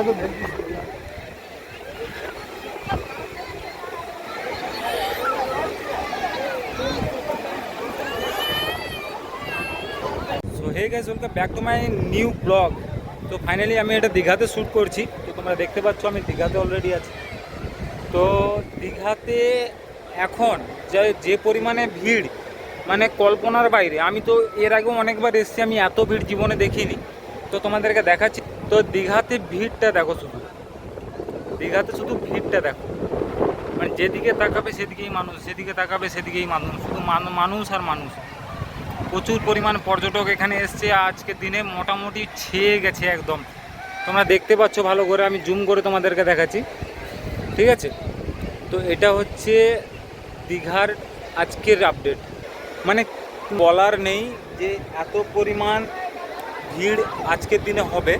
Hey guys welcome back to my new vlog তো finally আমি এটা দীঘাতে শ্যুট করছি। তো তোমরা দেখতে পাচ্ছ আমি দীঘাতে অলরেডি আছি। তো দীঘাতে এখন যে যে পরিমাণে ভিড় মানে কল্পনার বাইরে, আমি তো এর আগেও অনেকবার এসেছি, আমি এত ভিড় জীবনে দেখিনি। তো তোমাদেরকে দেখাচ্ছি। তো দীঘাতে ভিড়টা দেখো শুধু। দীঘাতে শুধু ভিড়টা দেখো। মানে যেদিকে তাকাবে সেদিকেই মানুষ, যেদিকে তাকাবে সেদিকেই মানুষ। শুধু মানুষ আর মানুষ। প্রচুর পরিমাণ পর্যটক এখানে এসছে। আজকের দিনে মোটামুটি ছেয়ে গেছে একদম। তোমরা দেখতে পাচ্ছ ভালো করে, আমি জুম করে তোমাদেরকে দেখাচ্ছি। ঠিক আছে? তো এটা হচ্ছে দীঘার আজকের আপডেট। মানে বলার নেই যে এত পরিমাণ ভিড় আজকের দিনে হবে।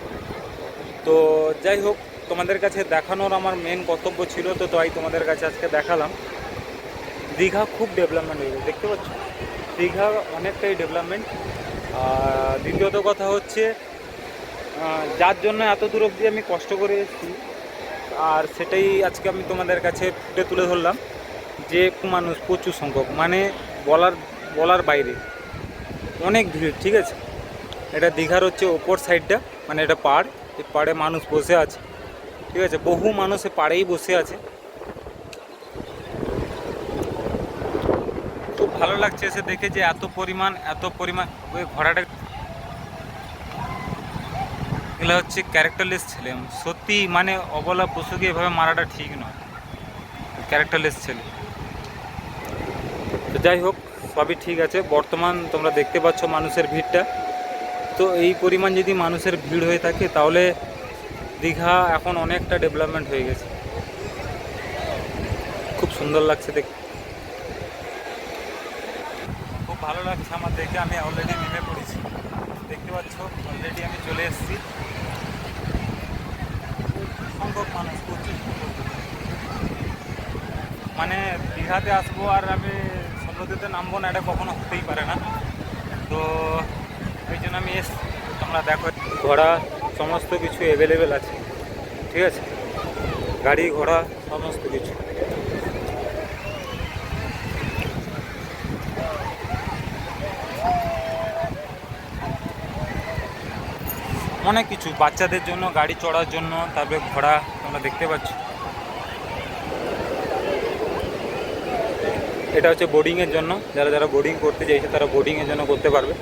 তো যাই হোক, তোমাদের কাছে দেখানোর আমার মেন কর্তব্য ছিল, তো তাই তোমাদের কাছে আজকে দেখালাম। দীঘা খুব ডেভেলপমেন্ট হয়ে গেছে, দেখতে পাচ্ছ? দীঘা অনেকটাই ডেভেলপমেন্ট আর দ্বিতীয়ত কথা হচ্ছে যার জন্য এত দূর অবধি আমি কষ্ট করে এসেছি, আর সেটাই আজকে আমি তোমাদের কাছে ফুটে তুলে ধরলাম, যে মানুষ প্রচুর সংখ্যক মানে বলার বলার বাইরে। অনেক ভিড়, ঠিক আছে? এটা দীঘার হচ্ছে ওপর সাইডটা মানে এটা পাড়, এই পাড়ে মানুষ বসে আছে। ঠিক আছে, বহু মানুষ এ পাড়েই বসে আছে। খুব ভালো লাগছে এসে দেখে যে এত পরিমাণ এত পরিমাণ, ওই ঘোড়াটা এগুলো হচ্ছে ক্যারেক্টারলেস ছেলে। সত্যি মানে অবলা পশুকে এভাবে মারাটা ঠিক নয়। ক্যারেক্টারলেস ছেলে। তো যাই হোক, সবই ঠিক আছে। বর্তমান তোমরা দেখতে পাচ্ছ মানুষের ভিড়টা। তো এই পরিমাণ যদি মানুষের ভিড় হয়ে থাকে, তাহলে দীঘা এখন অনেকটা ডেভেলপমেন্ট হয়ে গেছে। খুব সুন্দর লাগছে দেখতে খুব ভালো লাগছে আমার দেখে, আমি অলরেডি নেমে পড়েছি। দেখতে পাচ্ছ অলরেডি আমি চলে এসেছি। সংখ্যক মানুষ, প্রচুর মানে দীঘাতে আসব আর আমি সমুদ্রেতে নামবো না, এটা কখনো হতেই পারে না। তো ওই জন্য আমি এসছি। তোমরা দেখো, ঘোড়া সমস্ত কিছু অ্যাভেলেবেল আছে। ঠিক আছে? গাড়ি, ঘোড়া, সমস্ত কিছু। অনেক কিছু। বাচ্চাদের জন্য, গাড়ি চড়ার জন্য, তারপরে ঘোড়া তোমরা দেখতে পাচ্ছ। এটা হচ্ছে বোর্ডিংয়ের জন্য। যারা যারা বোর্ডিং করতে চাইছে, তারা বোর্ডিংয়ের জন্য করতে পারবে।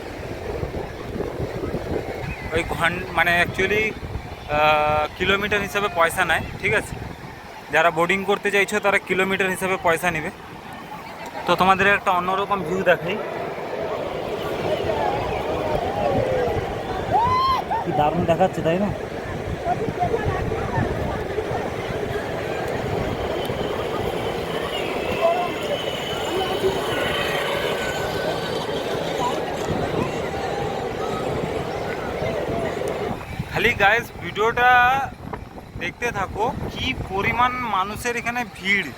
ওই ঘন মানে অ্যাকচুয়ালি কিলোমিটার হিসাবে পয়সা নেয়, ঠিক আছে? যারা বোর্ডিং করতে চাইছো, তারা কিলোমিটার হিসাবে পয়সা নেবে। তো তোমাদের একটা অন্যরকম ভিউ দেখাই। কি দারুণ দেখাচ্ছে, তাই না? খালি গাইস ভিডিওটা দেখতে থাকো। কি পরিমাণ মানুষের এখানে ভিড়?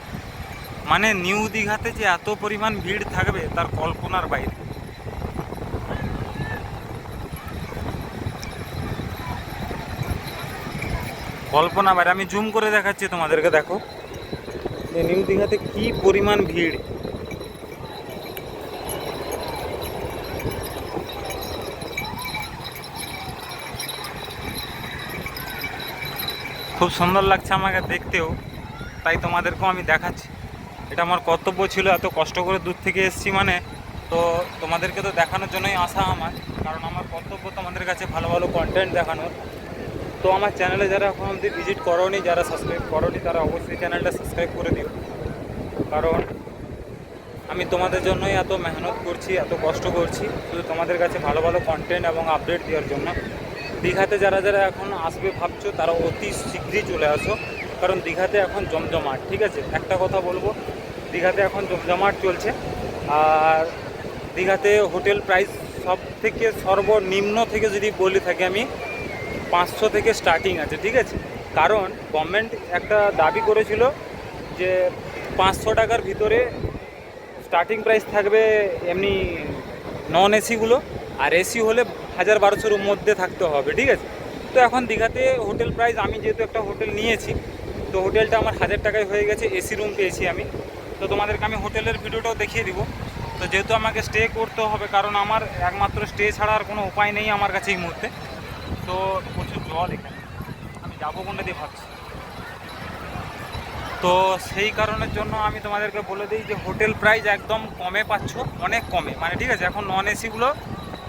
মানে নিউ দীঘাতে যে এত পরিমাণ ভিড় থাকবে, তার কল্পনার বাইরে। কল্পনা বাইরে। আমি জুম করে দেখাচ্ছি তোমাদেরকে, দেখো। নিউ দীঘাতে কি পরিমাণ ভিড়? খুব সুন্দর লাগছে আমাকে দেখতেও। তাই তোমাদেরকেও আমি দেখাচ্ছি। এটা আমার কর্তব্য ছিল, এত কষ্ট করে দূর থেকে এসেছি মানে। তো তোমাদেরকে তো দেখানোর জন্যই আসা আমার, কারণ আমার কর্তব্য তোমাদের কাছে ভালো ভালো কন্টেন্ট দেখানোর। তো আমার চ্যানেলে যারা এখন অবধি ভিজিট করোনি, যারা সাবস্ক্রাইব করোনি, তারা অবশ্যই চ্যানেলটা সাবস্ক্রাইব করে দিও। কারণ আমি তোমাদের জন্যই এত মেহনত করছি, এত কষ্ট করছি, শুধু তোমাদের কাছে ভালো ভালো কন্টেন্ট এবং আপডেট দেওয়ার জন্য। দীঘাতে যারা যারা এখন আসবে ভাবছ তারা অতি শীঘ্রই চলে আসো, কারণ দীঘাতে এখন জমজমাট, ঠিক আছে? একটা কথা বলব, দীঘাতে এখন জমজমাট চলছে, আর দীঘাতে হোটেল প্রাইস সব থেকে সর্বনিম্ন থেকে যদি বলে থাকি আমি, পাঁচশো থেকে স্টার্টিং আছে, ঠিক আছে? কারণ গভর্নমেন্ট একটা দাবি করেছিল যে পাঁচশো টাকার ভিতরে স্টার্টিং প্রাইস থাকবে এমনি নন এসিগুলো আর এসি হলে হাজার বারোশোর মধ্যে থাকতে হবে, ঠিক আছে? তো এখন দীঘাতে হোটেল প্রাইস, আমি যেহেতু একটা হোটেল নিয়েছি, তো হোটেলটা আমার হাজার টাকায় হয়ে গেছে, এসি রুম পেয়েছি আমি। তো তোমাদেরকে আমি হোটেলের ভিডিওটাও দেখিয়ে দিব। তো যেহেতু আমাকে স্টে করতে হবে, কারণ আমার একমাত্র স্টে ছাড়া আর কোনো উপায় নেই আমার কাছে এই মুহূর্তে। তো প্রচুর জল এখানে। আমি যাব কোনটা দিয়ে ভাবছি। তো সেই কারণের জন্য আমি তোমাদেরকে বলে দিই যে হোটেল প্রাইস একদম কমে পাচ্ছ, অনেক কমে। মানে ঠিক আছে, এখন নন এসিগুলো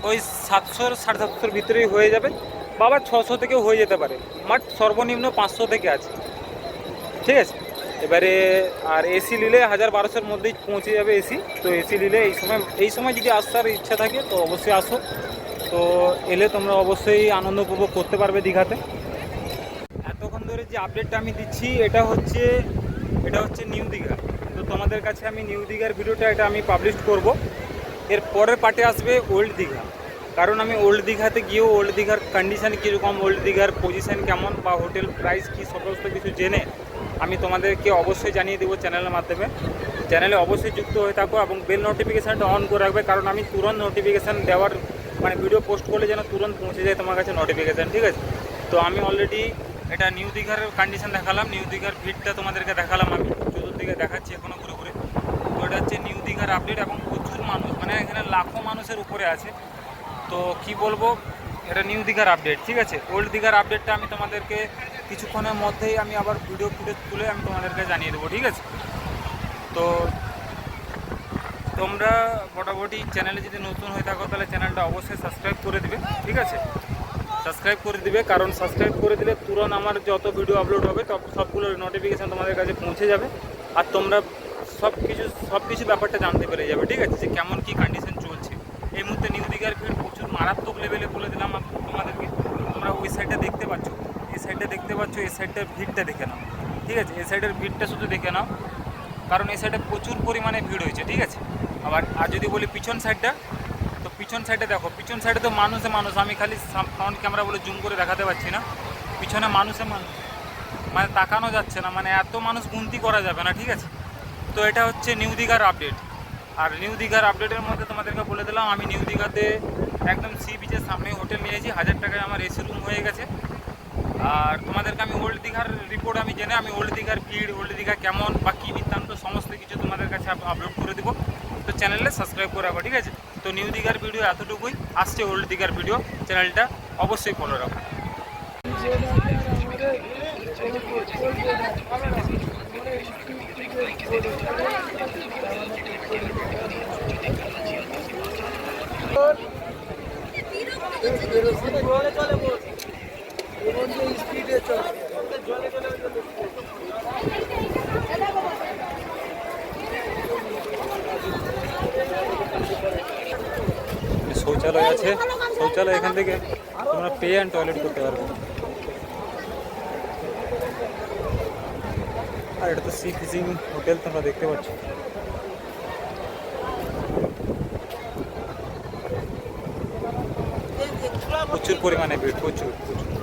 ওই সাতশোর সাড়ে সাতশোর ভিতরেই হয়ে যাবে। বা আবার ছশো থেকেও হয়ে যেতে পারে। বাট সর্বনিম্ন পাঁচশো থেকে আছে। ঠিক আছে? এবারে আর এসি নিলে হাজার বারোশোর মধ্যেই পৌঁছে যাবে এসি তো এসি নিলে এই সময় এই সময় যদি আসার ইচ্ছা থাকে, তো অবশ্যই আসো। তো এলে তোমরা অবশ্যই আনন্দ উপভোগ করতে পারবে দীঘাতে। এতক্ষণ ধরে যে আপডেটটা আমি দিচ্ছি, এটা হচ্ছে এটা হচ্ছে নিউ দীঘা। তো তোমাদের কাছে আমি নিউ দীঘার ভিডিওটা এটা আমি পাবলিশ করব। এর পরের পার্টে আসবে ওল্ড দীঘা। কারণ আমি ওল্ড দীঘাতে গিয়েও ওল্ড দীঘার কন্ডিশন কীরকম, ওল্ড দীঘার পজিশন কেমন বা হোটেল প্রাইস কী সমস্ত কিছু জেনে আমি তোমাদেরকে অবশ্যই জানিয়ে দেবো চ্যানেলের মাধ্যমে। চ্যানেলে অবশ্যই যুক্ত হয়ে থাকো এবং বেল নোটিফিকেশানটা অন করে রাখবে কারণ আমি তুরন্ত নোটিফিকেশান দেওয়ার মানে ভিডিও পোস্ট করলে যেন তুরন্ত পৌঁছে যায় তোমার কাছে নোটিফিকেশান ঠিক আছে? তো আমি অলরেডি এটা নিউ দীঘার কন্ডিশন দেখালাম নিউ দীঘার ভিড়টা তোমাদেরকে দেখালাম আমি, চতুর্দিকে দেখাচ্ছি এখনও ঘুরে ঘুরে। তো এটা হচ্ছে নিউ দীঘার আপডেট এবং প্রচুর মানুষ মানে এখানে লাখো মানুষের উপরে আছে। তো কি বলব, এটা নিউ দীঘার আপডেট ঠিক আছে? ওল্ড দীঘার আপডেটটা আমি তোমাদেরকে কিছুক্ষণের মধ্যেই আমি আবার ভিডিও ফুটেজ তুলে আমি তোমাদেরকে জানিয়ে দেবো, ঠিক আছে? তো তোমরা মোটামুটি চ্যানেলে যদি নতুন হয়ে থাকো, তাহলে চ্যানেলটা অবশ্যই সাবস্ক্রাইব করে দিবে, ঠিক আছে? সাবস্ক্রাইব করে দিবে, কারণ সাবস্ক্রাইব করে দিলে তুরন্ত আমার যত ভিডিও আপলোড হবে তত সবগুলোর নোটিফিকেশান তোমাদের কাছে পৌঁছে যাবে। আর তোমরা সব কিছু সব কিছু ব্যাপারটা জানতে পেরে যাবে, ঠিক আছে? যে কেমন কী কন্ডিশন চলছে। এই মুহূর্তে নিউ দীঘার প্রচুর মারাত্মক লেভেলে বলে দিলাম তোমাদেরকে। তোমরা ওই সাইডটা দেখতে পাচ্ছ। এই সাইডটা দেখতে পাচ্ছ, এই সাইডটার ভিড়টা দেখে নাও। ঠিক আছে? এই সাইডের ভিড়টা শুধু দেখে নাও। কারণ এই সাইডে প্রচুর পরিমাণে ভিড় হয়েছে, ঠিক আছে? আবার, আর যদি বলি পিছন সাইডটা তো পিছন সাইডে দেখো, পিছন সাইডে তো মানুষে মানুষ। আমি খালি ফ্রন্ট ক্যামেরা বলে জুম করে দেখাতে পারছি না। পিছনে মানুষে মানুষ। মানে তাকানো যাচ্ছে না। মানে এত মানুষ গুনতি করা যাবে না, ঠিক আছে? তো এটা হচ্ছে নিউ দীঘার আপডেট আর নিউ দীঘার আপডেটের মধ্যে তোমাদেরকে বলে দিলাম, আমি নিউ দীঘাতে একদম সি বিচের সামনে হোটেল নিয়েছি হাজার টাকায় আমার এসি রুম হয়ে গেছে। আর তোমাদেরকে আমি ওল্ড দীঘার রিপোর্ট আমি জেনে, আমি ওল্ড দীঘার ভিড় ওল্ড দীঘা কেমন বা কী বৃত্তান্ত, সমস্ত কিছু তোমাদের কাছে আপলোড করে দেবো। তো চ্যানেলে সাবস্ক্রাইব করে রাখো, ঠিক আছে? তো নিউ দীঘার ভিডিও এতটুকুই। আসছে ওল্ড দীঘার ভিডিও চ্যানেলটা অবশ্যই ফলো রাখো। শৌচালয় আছে শৌচালয় এখান থেকে তোমরা পে অ্যান্ড টয়লেট করতে পারবে আর এটা তো সি ফিশিং হোটেল তোমরা দেখতে পাচ্ছ। প্রচুর পরিমাণে ভিড় প্রচুর প্রচুর।